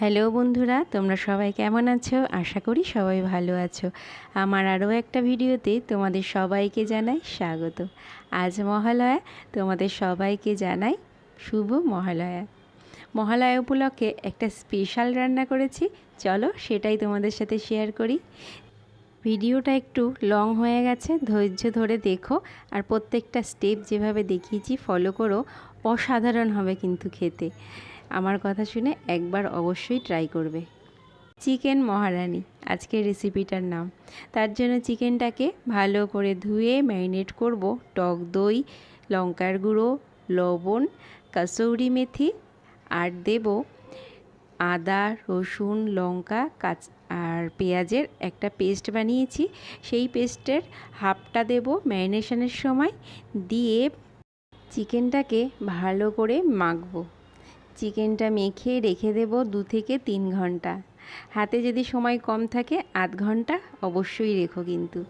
Hello বন্ধুরা, তোমরা সবাই কেমন আছো? আশা করি সবাই ভালো আছো। আমার আরও একটা ভিডিওতে তোমাদের সবাইকে জানাই স্বাগত। আজ মহালয়া, তোমাদের সবাইকে জানাই শুভ মহালয়া। মহালয়া উপলক্ষে একটা স্পেশাল রান্না করেছি। চলো সেটাই তোমাদের সাথে শেয়ার করি। ভিডিওটা একটু লং হয়ে গেছে, ধৈর্য ধরে দেখো। আর প্রত্যেকটা স্টেপ যেভাবে দেখিয়েছি ফলো করো, অসাধারণ হবে কিন্তু খেতে। আমার কথা শুনে একবার অবশ্যই ট্রাই করবে। চিকেন মহারানি, আজকের রেসিপিটার নাম। তার জন্য চিকেনটাকে ভালো করে ধুয়ে ম্যারিনেট করব। টক দই, লঙ্কার গুঁড়ো, লবণ, কাসৌরি মেথি আর দেব আদা, রসুন, লঙ্কা, কাঁচ আর পেঁয়াজের একটা পেস্ট বানিয়েছি। সেই পেস্টের হাফটা দেব ম্যারিনেশনের সময়। দিয়ে চিকেনটাকে ভালো করে মাখবো। চিকেনটা মেখে রেখে দেব দু থেকে তিন ঘণ্টা। হাতে যদি সময় কম থাকে, আধ ঘণ্টা অবশ্যই রেখো কিন্তু।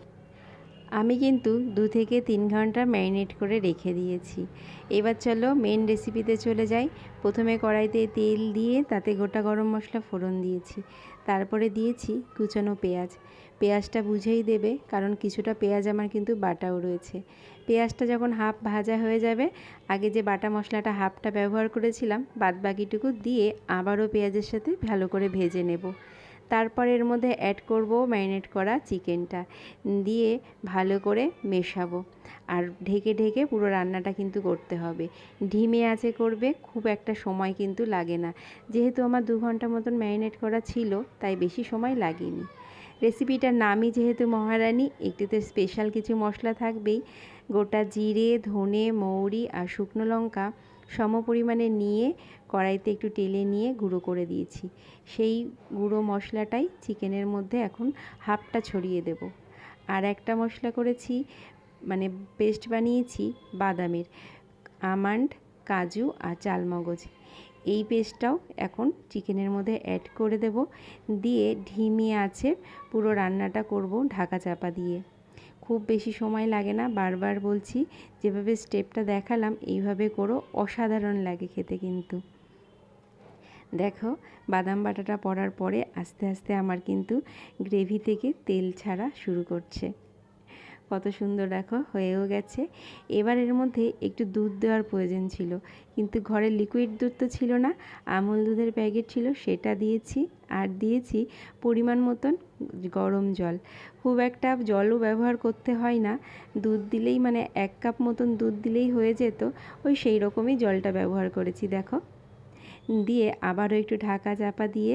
আমি কিন্তু দু থেকে তিন ঘণ্টা ম্যারিনেট করে রেখে দিয়েছি। এবার চলো মেন রেসিপিতে চলে যাই। প্রথমে কড়াইতে তেল দিয়ে তাতে গোটা গরম মশলা ফোড়ন দিয়েছি। তারপরে দিয়েছি কুচানো পেঁয়াজ। পেঁয়াজটা বুঝেই দেবে, কারণ কিছুটা পেঁয়াজ আমার কিন্তু বাটাও রয়েছে। পেঁয়াজটা যখন হাফ ভাজা হয়ে যাবে, আগে যে বাটা মশলাটা হাফটা ব্যবহার করেছিলাম বাদ বাকিটুকু দিয়ে আবারও পেঁয়াজের সাথে ভালো করে ভেজে নেব। তারপর এর মধ্যে অ্যাড করব ম্যারিনেট করা চিকেনটা, দিয়ে ভালো করে মেশাবো। আর ঢেকে ঢেকে পুরো রান্নাটা কিন্তু করতে হবে। ঢিমে আছে করবে, খুব একটা সময় কিন্তু লাগে না। যেহেতু আমার দু ঘণ্টা মতন ম্যারিনেট করা ছিল, তাই বেশি সময় লাগেনি। রেসিপিটার নামই যেহেতু মহারানি, একটুতে স্পেশাল কিছু মশলা থাকবেই। গোটা জিরে, ধনে, মৌরি আর শুকনো লঙ্কা সম পরিমাণে নিয়ে কড়াইতে একটু টেলে নিয়ে গুঁড়ো করে দিয়েছি। সেই গুঁড়ো মশলাটাই চিকেনের মধ্যে এখন হাফটা ছড়িয়ে দেব। আর একটা মশলা করেছি মানে পেস্ট বানিয়েছি, বাদামের। আমান্ড কাজু আর চালমগজ। এই পেস্টটাও এখন চিকেনের মধ্যে অ্যাড করে দেব। দিয়ে ঢিমি আছে, পুরো রান্নাটা করব ঢাকা চাপা দিয়ে। খুব বেশি সময় লাগে না, বারবার বলছি, যেভাবে স্টেপটা দেখালাম, এইভাবে করো, অসাধারণ লাগে খেতে কিন্তু। দেখো, বাদাম বাটাটা পড়ার পরে আস্তে আস্তে আমার কিন্তু গ্রেভি থেকে তেল ছাড়া শুরু করছে। কত সুন্দর দেখো, হয়েও গেছে। এবার এর মধ্যে একটু দুধ দেওয়ার প্রয়োজন ছিল। কিন্তু ঘরে লিকুইড দুধ তো ছিল না, আমুল দুধের প্যাকেট ছিল, সেটা দিয়েছি। আর দিয়েছি পরিমাণ মতন গরম জল। খুব একটা জলও ব্যবহার করতে হয় না। দুধ দিলেই মানে এক কাপ মতন দুধ দিলেই হয়ে যেত, ওই সেই রকমই জলটা ব্যবহার করেছি, দেখো। দিয়ে আবারও একটু ঢাকা চাপা দিয়ে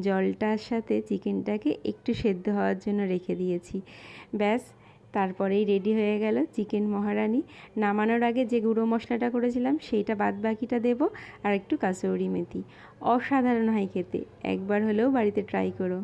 জলটার সাথে চিকেনটাকে একটু সেদ্ধ হওয়ার জন্য রেখে দিয়েছি। ব্যাস তারপরেই রেডি হয়ে গেল চিকেন মহারানি। নামানোর আগে যে গুঁড়ো মশলাটা করেছিলাম, সেইটা বাদ বাকিটা দেবো আর একটু কাসৌরি মেথি। অসাধারণ হয় খেতে। একবার হলেও বাড়িতে ট্রাই করো।